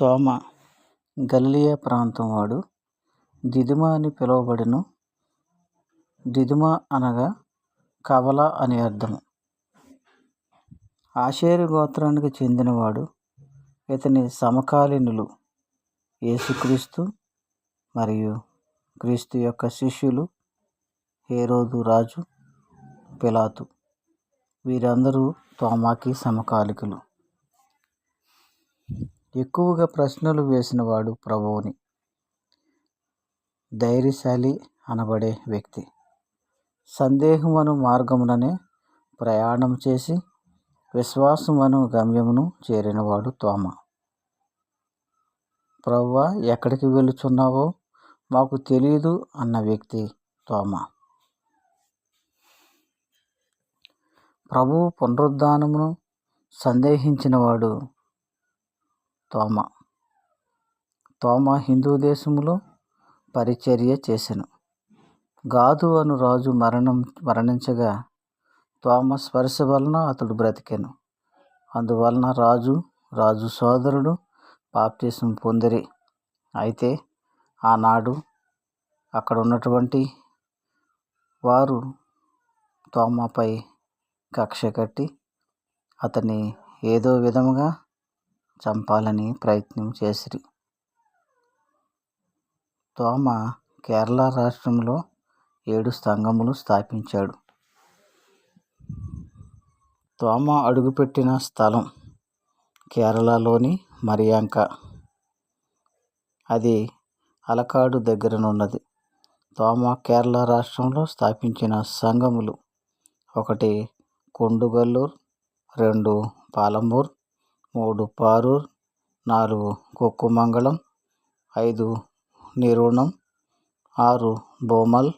తోమ గలిలయ ప్రాంతం వాడు. దిదుమ అని పిలువబడును. దిదుమ అనగా కవల అని అర్థం. ఆషేరు గోత్రానికి చెందినవాడు ఇతని సమకాలీనులు యేసుక్రీస్తు మరియు క్రీస్తు యొక్క శిష్యులు హేరోదు రాజు పిలాతు. వీరందరూ తోమాకి సమకాలికులు. ఎక్కువగా ప్రశ్నలు వేసినవాడు ప్రభువుని. ధైర్యశాలి అనబడే వ్యక్తి. సందేహమను మార్గముననే ప్రయాణం చేసి విశ్వాసమను గమ్యమును చేరినవాడు తోమ. ప్రవ్వా ఎక్కడికి వెళుచున్నావో మాకు తెలియదు అన్న వ్యక్తి తోమ. ప్రభువు పునరుద్ధానమును సందేహించినవాడు తోమ. తోమ హిందూ దేశంలో పరిచర్య చేసెను. గాదు అను రాజు మరణం మరణించగా తోమ స్పర్శ వలన అతడు బ్రతికెను. అందువలన రాజు రాజు సోదరుడు బాప్తీసం పొందిరి. అయితే ఆనాడు అక్కడ ఉన్నటువంటి వారు తోమపై కక్ష కట్టి అతన్ని ఏదో విధముగా చంపాలని ప్రయత్నం చేసిరి. తోమ కేరళ రాష్ట్రంలో ఏడు సంఘములు స్థాపించాడు. తోమ అడుగుపెట్టిన స్థలం కేరళలోని మరియాంక. అది అలకాడు దగ్గరనున్నది. తోమ కేరళ రాష్ట్రంలో స్థాపించిన సంఘములు ఒకటి కొండుగల్లూర్ రెండు పాలమూర్ మూడు పారూర్ నాలుగు కుక్కుమంగళం ఐదు నిరుణం ఆరు బోమల్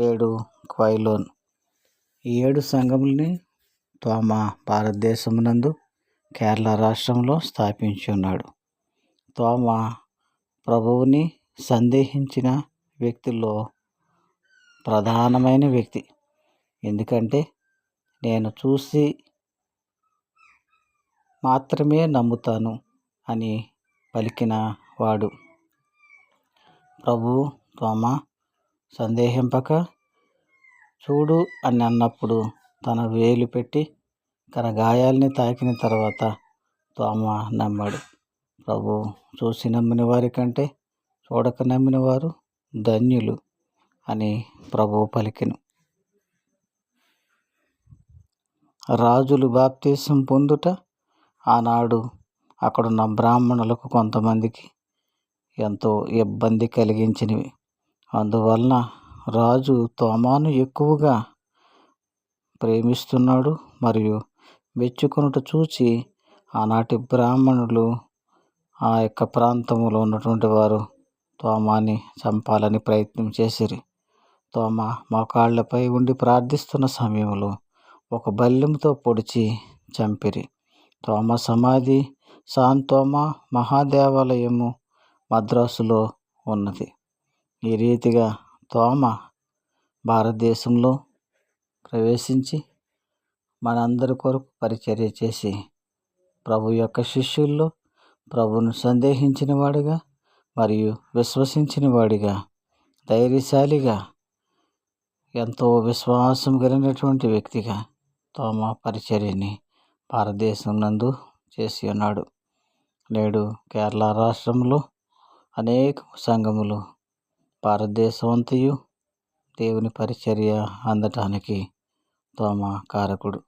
ఏడు క్వైలోన్. ఈ ఏడు సంఘములని తోమ భారతదేశమునందు కేరళ రాష్ట్రంలో స్థాపించి ఉన్నాడు. తోమ ప్రభువుని సందేహించిన వ్యక్తుల్లో ప్రధానమైన వ్యక్తి. ఎందుకంటే నేను చూసి మాత్రమే నమ్ముతాను అని పలికిన వాడు. ప్రభు తోమ సందేహింపక? చూడు అని అన్నప్పుడు తన వేలు పెట్టి తన గాయాల్ని తాకిన తర్వాత తోమ నమ్మాడు. ప్రభు చూసి నమ్మిన వారి కంటే చూడక నమ్మిన వారు ధన్యులు అని ప్రభు పలికెను. రాజులు బాప్తీసం పొందుట ఆనాడు అక్కడున్న బ్రాహ్మణులకు కొంతమందికి ఎంతో ఇబ్బంది కలిగించినవి. అందువలన రాజు తోమాను ఎక్కువగా ప్రేమిస్తున్నాడు మరియు మెచ్చుకొనుట చూచి ఆనాటి బ్రాహ్మణులు ఆ యొక్క ప్రాంతంలో ఉన్నటువంటి వారు తోమాని చంపాలని ప్రయత్నం చేసిరి. తోమ మోకాళ్ళపై ఉండి ప్రార్థిస్తున్న సమయంలో ఒక బల్లెంతో పొడిచి చంపిరి. తోమ సమాధి సాంతోమ మహాదేవాలయము మద్రాసులో ఉన్నది. ఈ రీతిగా తోమ భారతదేశంలో ప్రవేశించి మనందరి కొరకు పరిచర్య చేసి ప్రభు యొక్క శిష్యుల్లో ప్రభును సందేహించిన వాడిగా మరియు విశ్వసించిన వాడిగా ధైర్యశాలిగా ఎంతో విశ్వాసం కలిగినటువంటి వ్యక్తిగా తోమ పరిచర్యని భారతదేశం నందు చేసి ఉన్నాడు. నేడు కేరళ రాష్ట్రంలో అనేక సంఘములు భారతదేశం అంతయు దేవుని పరిచర్య అందటానికి తోమ కారకుడు.